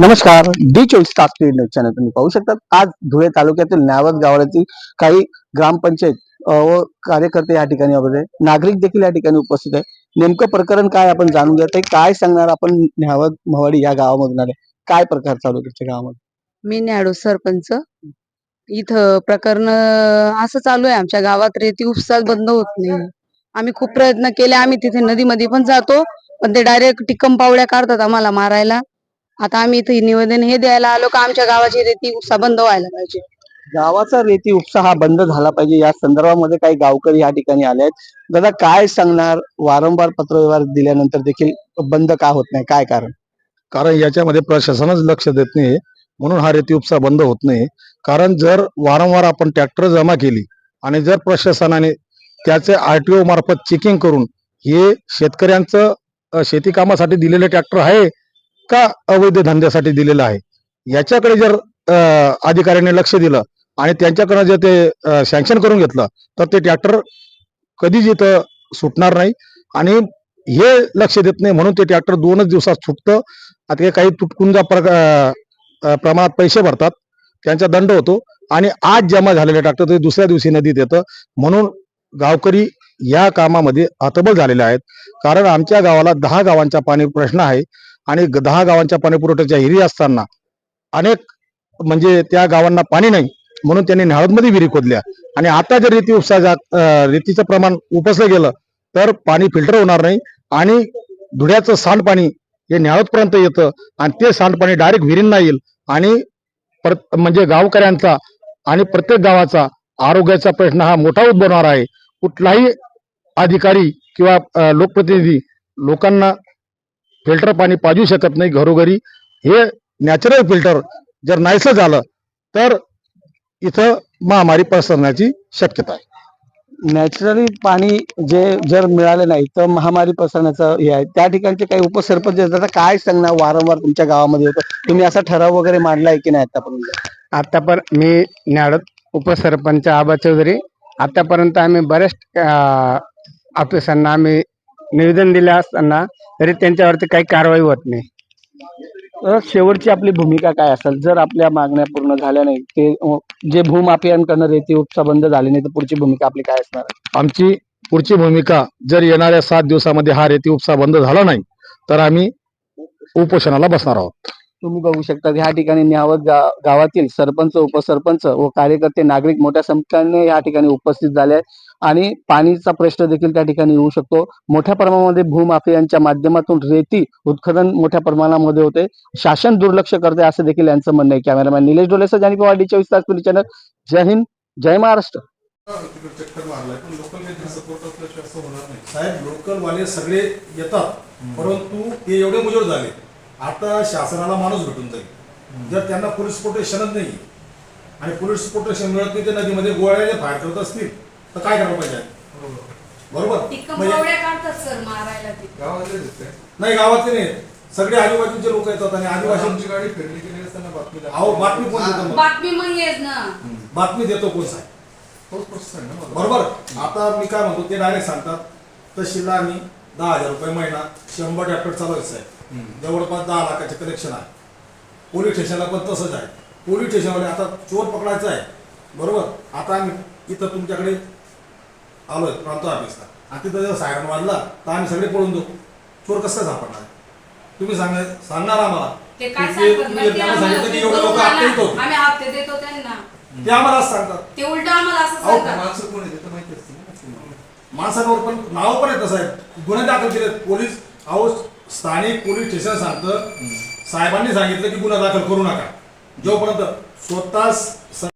नमस्कार डी चोवीस तास न्यूज चॅनल तुम्ही पाहू शकता आज धुळे तालुक्यातील न्यावत गावातील काही ग्रामपंचायत व कार्यकर्ते या ठिकाणी वगैरे नागरिक देखील या ठिकाणी उपस्थित आहे नेमकं प्रकरण काय आपण जाणून घेत आहे काय सांगणार आपण न्यावत मवाडी या गावामधून आले? काय प्रकार चालू आहे तुमच्या गावामध्ये? मी न्याडू सरपंच. इथं प्रकरण असं चालू आहे. आमच्या गावात रेती उपसा बंद होत नाही. आम्ही खूप प्रयत्न केले. आम्ही तिथे नदीमध्ये पण जातो. पण ते डायरेक्ट टिकम पावड्या काढतात आम्हाला मारायला. आता आम्ही इथे निवेदन हे द्यायला आलो का आमच्या गावाची रेती उपसा बंद व्हायला पाहिजे. गावाचा रेती उपसा हा बंद झाला पाहिजे. या संदर्भामध्ये काही गावकरी या ठिकाणी आले आहेत. दादा काय सांगणार? वारंवार पत्रव्यवहार दिल्यानंतर देखील बंद का होत नाही? काय कारण? कारण याच्यामध्ये प्रशासनच लक्ष देत नाही. म्हणून हा रेती उपसा बंद होत नाही. कारण जर वारंवार आपण ट्रॅक्टर जमा केली आणि जर प्रशासनाने त्याचे आरटीओ मार्फत चेकिंग करून हे शेतकऱ्यांचं शेती कामासाठी दिलेले ट्रॅक्टर आहे का अवैध धंद्यासाठी दिलेला आहे. याच्याकडे जर अधिकाऱ्यांनी लक्ष दिलं आणि त्यांच्याकडनं जर ते सँक्शन करून घेतलं तर ते ट्रॅक्टर कधीच इथं सुटणार नाही. आणि हे लक्ष देत नाही म्हणून ते ट्रॅक्टर दोनच दिवसात सुटतं. आता काही तुटकुंजा प्रका- प्रमाणात पैसे भरतात. त्यांचा दंड होतो. आणि आज जमा झालेले ट्रॅक्टर ते दुसऱ्या दिवशी नदीत येतं. म्हणून गावकरी या कामामध्ये हतबल झालेले आहेत. कारण आमच्या गावाला दहा गावांचा पाणी प्रश्न आहे. आणि दहा गावांच्या पाणी पुरवठ्याच्या हिरी असताना अनेक म्हणजे त्या गावांना पाणी नाही म्हणून त्यांनी न्याळदमध्ये विहिरी खोदल्या. आणि आता जर रेती उपसा जा- रेतीचं प्रमाण उपसलं गेलं तर पाणी फिल्टर होणार नाही आणि धुळ्याचं सांडपाणी हे न्याळदपर्यंत येतं आणि ते सांडपाणी डायरेक्ट विहिरींना येईल आणि म्हणजे गावकऱ्यांचा आणि प्रत्येक गावाचा आरोग्याचा प्रश्न हा मोठा उद्भवणार आहे. कुठलाही अधिकारी किंवा लोकप्रतिनिधी लोकांना फिल्टर पाणी पाजू शकत नाही घरोघरी. हे नॅचरल फिल्टर जर नाहीसं झालं तर इथं महामारी पसरण्याची शक्यता आहे. नॅचरली पाणी जे जर मिळालं नाही तर महामारी पसरण्याचं हे आहे. त्या ठिकाणचे काही उपसरपंच. आता काय सांगणार वारंवार तुमच्या गावामध्ये होतं तुम्ही असा ठराव वगैरे मांडलाय की नाही आतापर्यंत? आता पर मी न्याडत उपसरपंच आबा चौधरी आतापर्यंत आम्ही बऱ्याच अं, ऑफिसांना आम्ही निवेदन दिले असताना तरी त्यांच्यावरती काही कारवाई होत नाही. तर शेवटची आपली भूमिका काय असेल? जर आपल्या मागण्या पूर्ण झाल्या नाही ते जे भूमाफियांकडनं रेती उपसा बंद झाली नाही तर पुढची भूमिका आपली काय असणार? आमची पुढची भूमिका जर येणाऱ्या सात दिवसामध्ये हा रेती उपसा बंद झाला नाही तर आम्ही उपोषणाला बसणार आहोत. तुम्ही बघू शकता ह्या ठिकाणी न्यावत गा- गावातील सरपंच उपसरपंच व कार्यकर्ते नागरिक मोठ्या संख्येने या ठिकाणी उपस्थित झाले आहेत. आणि पाणीचा प्रश्न देखील त्या ठिकाणी येऊ शकतो. मोठ्या प्रमाणामध्ये भूमाफियांच्या माध्यमातून रेती उत्खनन मोठ्या प्रमाणामध्ये होते. शासन दुर्लक्ष करते असं देखील यांचं म्हणणं आहे. कॅमेरामॅन निलेश डोलेसह जानी पवार चोवीस तास चॅनल. जय हिंद जय महाराष्ट्र. साहेब सगळे येतात परंतु ते एवढे मुजोर झाले. आता शासनाला माणूस भेटून जाईल. जर त्यांना पोलीस प्रोटेक्शनच नाही. आणि पोलीस प्रोटेक्शन मिळत नाही ते नदीमध्ये गोळ्याने फायर करत असतील तर काय करायला पाहिजे? बरोबर? म्हणजे नाही गावातले नाही. सगळे आजूबाजूचे लोक येतात आणि आदिवासी आमची गाडी फिरली गेली असताना बातमी अहो बातमी कोण देतो? बातमी मग बातमी देतो कोण साहेब. बरोबर? आता मी काय म्हणतो ते डायरेक्ट सांगतात तहसीलला आम्ही दहा हजार रुपये महिना शंभर ट्रॅक्टर चालवायचं आहे. जवळपास दहा लाखाचे कलेक्शन आहे. पोलीस स्टेशनला पण तसंच आहे. पोलीस स्टेशनवाले आता चोर पकडायचा आहे. बरोबर? आता आम्ही इथं तुमच्याकडे आलोय प्रांत ऑफिसला आणि तिथं जर सायरन वाजला तर आम्ही सगळे पळून जाऊ. चोर कसं काय सापडणार? तुम्ही सांगा सांगणार आम्हाला. ते काय की ते- सांगतात तुम्ही आम्हाला सांगितलं की ते एवढे लोक करून आपल्या आणा. इथं होते. आम्ही हप्ते देतो त्यांना. ते आम्हाला असं सांगतात. ते उलट आम्हाला असं अहो, सांगतात. माणसं कोण आहे ते तर माहिती असते ना. माणसांवर पण नाव पण येतं साहेब. गुन्हे दाखल केले पोलीस अहो स्थानिक पोलीस स्टेशन सांगतं साहेबांनी सांगितलं की गुन्हा दाखल करू नका. जोपर्यंत स्वतः